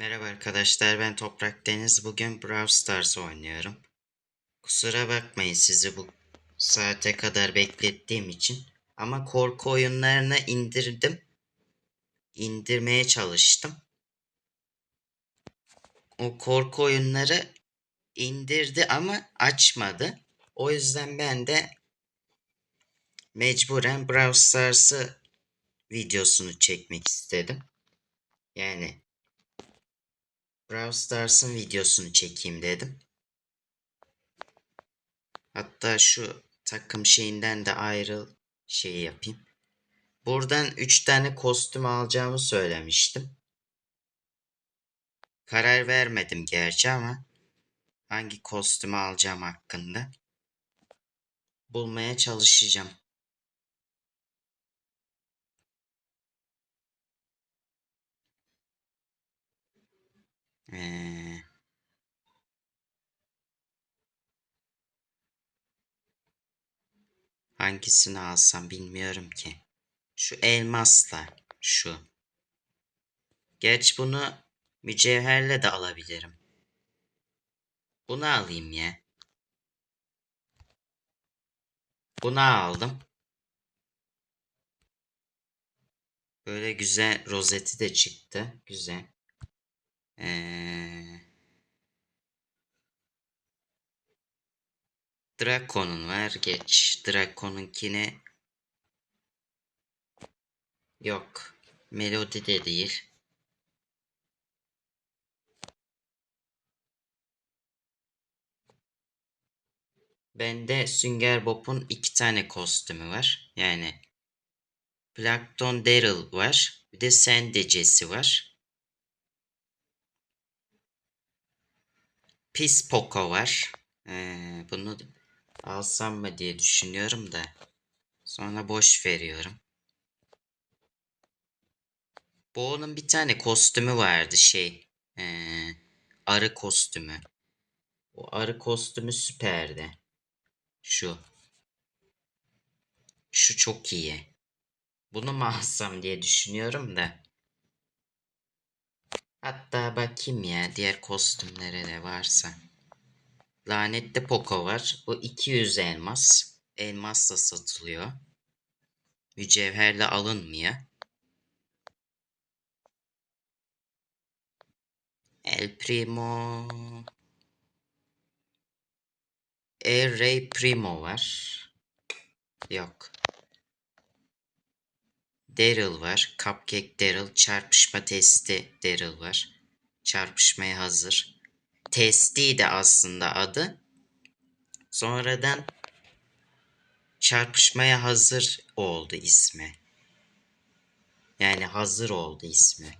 Merhaba arkadaşlar ben Toprak Deniz. Bugün Brawl Stars oynuyorum. Kusura bakmayın sizi bu saate kadar beklettiğim için. Ama korku oyunlarını indirdim. İndirmeye çalıştım. O korku oyunları indirdi ama açmadı. O yüzden ben de mecburen Brawl Stars'ı videosunu çekmek istedim. Yani Brawl Stars'ın videosunu çekeyim dedim. Hatta şu takım şeyinden de ayrı şey yapayım. Buradan 3 tane kostüm alacağımı söylemiştim. Karar vermedim gerçi ama hangi kostümü alacağım hakkında bulmaya çalışacağım. Ee, hangisini alsam bilmiyorum ki. Şu elmasla şu. Geç bunu mücevherle de alabilirim. Bunu alayım ya. Bunu aldım. Böyle güzel rozeti de çıktı. Güzel. Ee, Drakon'un var. Geç. Drakon'unkine yok. Melodi de değil. Bende Sünger Bob'un iki tane kostümü var. Yani Plankton Daryl var. Bir de Sendecesi var. Pis Poco var. Ee, bunu alsam mı diye düşünüyorum da. Sonra boş veriyorum. Bu onun bir tane kostümü vardı şey. Ee, arı kostümü. O arı kostümü süperdi. Şu. Şu çok iyi. Bunu mu alsam diye düşünüyorum da. Hatta bakayım ya diğer kostümlere de varsa. Lanetli Poco var. Bu 200 elmas. Elmasla satılıyor. Mücevherle alınmıyor. El Primo. El Rey Primo var. Yok. Daryl var. Cupcake Daryl. Çarpışma testi Daryl var. Çarpışmaya hazır. Testiydi aslında adı. Sonradan çarpışmaya hazır oldu ismi. Yani hazır oldu ismi.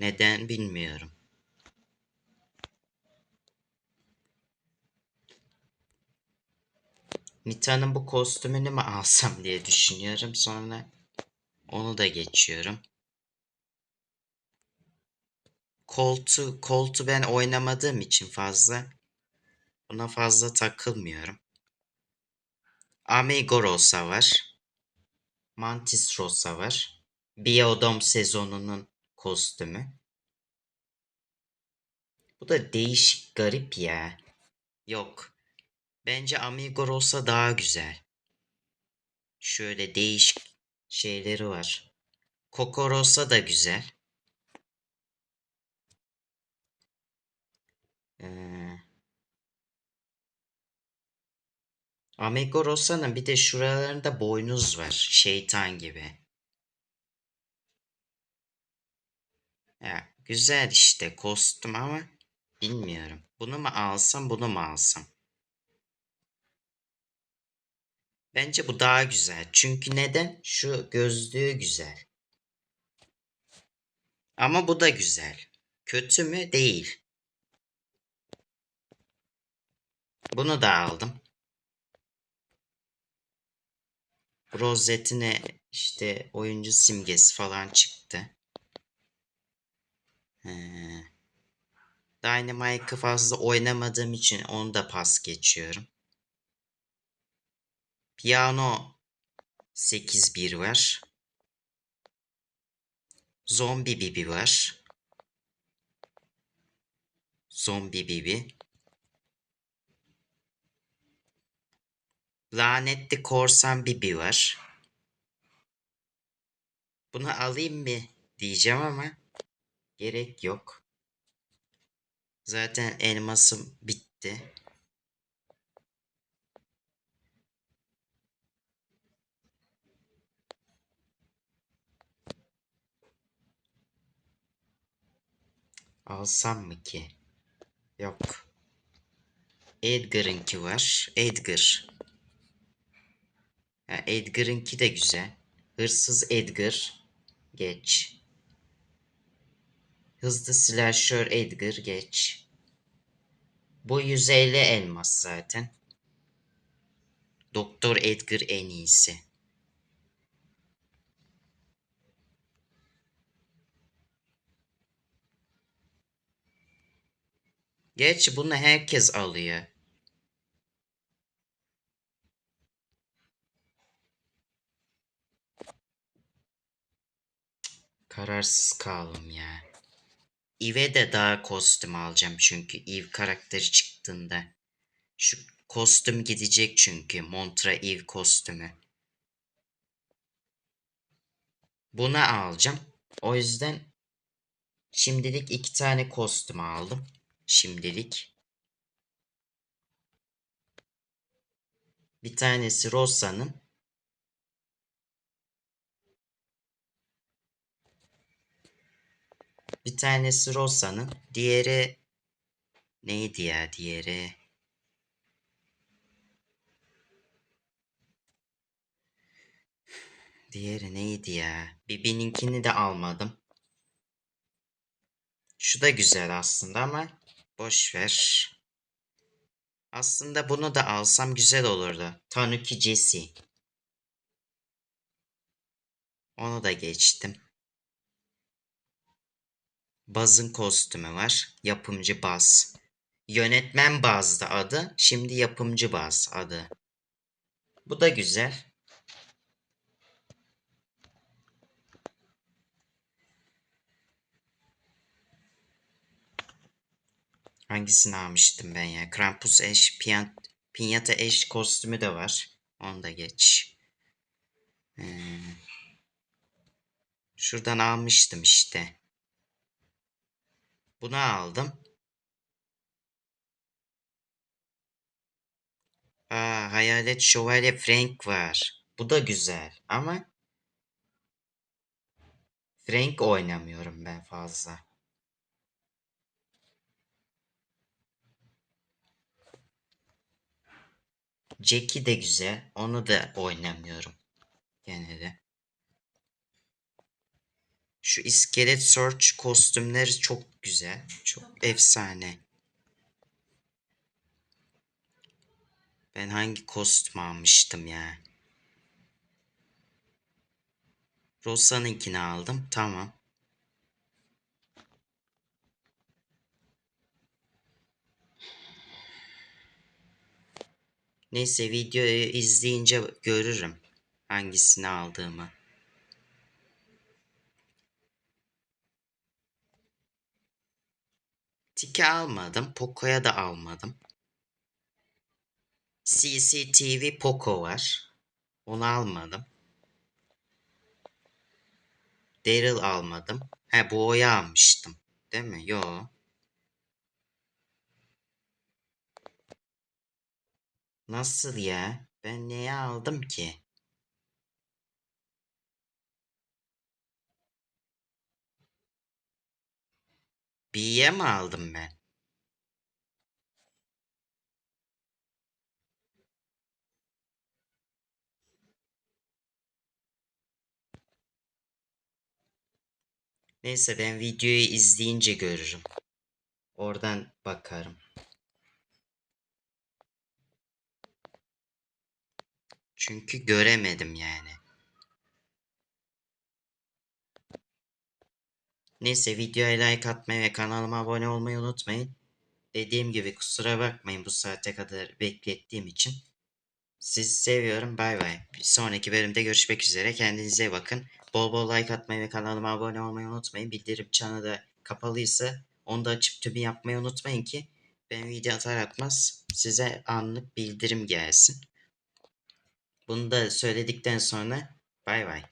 Neden bilmiyorum. Nita'nın bu kostümünü mü alsam diye düşünüyorum. Sonra onu da geçiyorum. Colt'u, Colt'u ben oynamadığım için fazla buna fazla takılmıyorum. Amigo Rosa var. Mantis Rosa var. Biodome sezonunun kostümü. Bu da değişik garip ya. Yok. Bence Amigo Rosa daha güzel. Şöyle değişik şeyleri var. Coco Rosa da güzel. Ee, Amigo Rosa'nın bir de şuralarında boynuz var. Şeytan gibi. Ya, güzel işte kostüm ama bilmiyorum. Bunu mu alsam bunu mu alsam? Bence bu daha güzel. Çünkü neden? Şu gözlüğü güzel. Ama bu da güzel. Kötü mü? Değil. Bunu da aldım. Rozetine işte oyuncu simgesi falan çıktı. Ee, Dynamite'ı fazla oynamadığım için onu da pas geçiyorum. Piyano 8-1 var. Zombi Bibi var. Zombi Bibi. Lanetli korsan Bibi var. Bunu alayım mı diyeceğim ama gerek yok. Zaten elmasım bitti. Alsam mı ki? Yok. Edgar'ınki var. Edgar. Ya Edgar'ınki de güzel. Hırsız Edgar. Geç. Hızlı slasher Edgar. Geç. Bu 150 elmas zaten. Doktor Edgar en iyisi. Geç bunu herkes alıyor. Kararsız kaldım ya. Eve de daha kostüm alacağım çünkü Eve karakteri çıktığında. Şu kostüm gidecek çünkü. Montra Eve kostümü. Bunu alacağım. O yüzden şimdilik iki tane kostüm aldım. Şimdilik. Bir tanesi Rosa'nın. Bir tanesi Rosa'nın. Diğeri neydi ya diğeri? Diğeri neydi ya? Bibi'ninkini de almadım. Şu da güzel aslında ama boş ver. Aslında bunu da alsam güzel olurdu. Tanuki Jesse. Onu da geçtim. Baz'ın kostümü var. Yapımcı Baz. Yönetmen Baz'dı adı. Şimdi yapımcı Baz adı. Bu da güzel. Hangisini almıştım ben ya? Krampus eş, piyan, pinyata eş kostümü de var. Onu da geç. Ee, şuradan almıştım işte. Bunu aldım. Aa, Hayalet Şövalye Frank var. Bu da güzel ama Frank oynamıyorum ben fazla. Jackie de güzel. Onu da oynamıyorum. Gene de. Şu iskelet search kostümleri çok güzel. Çok efsane. Ben hangi kostüm almıştım ya? Rosa'nınkini aldım. Tamam. Neyse videoyu izleyince görürüm hangisini aldığımı. Tiki almadım. Poco'ya da almadım. CCTV Poco var. Onu almadım. Daryl almadım. He bu oyu almıştım. Değil mi? Yo. Nasıl ya? Ben neye aldım ki? B'ye mi aldım ben? Neyse ben videoyu izleyince görürüm. Oradan bakarım. Çünkü göremedim yani. Neyse videoya like atmayı ve kanalıma abone olmayı unutmayın. Dediğim gibi kusura bakmayın bu saate kadar beklettiğim için. Sizi seviyorum. Bay bay. Bir sonraki bölümde görüşmek üzere. Kendinize bakın. Bol bol like atmayı ve kanalıma abone olmayı unutmayın. Bildirim çanı da kapalıysa Onu da açıp tümü yapmayı unutmayın ki ben video atar atmaz size anlık bildirim gelsin. Bunu da söyledikten sonra bay bay.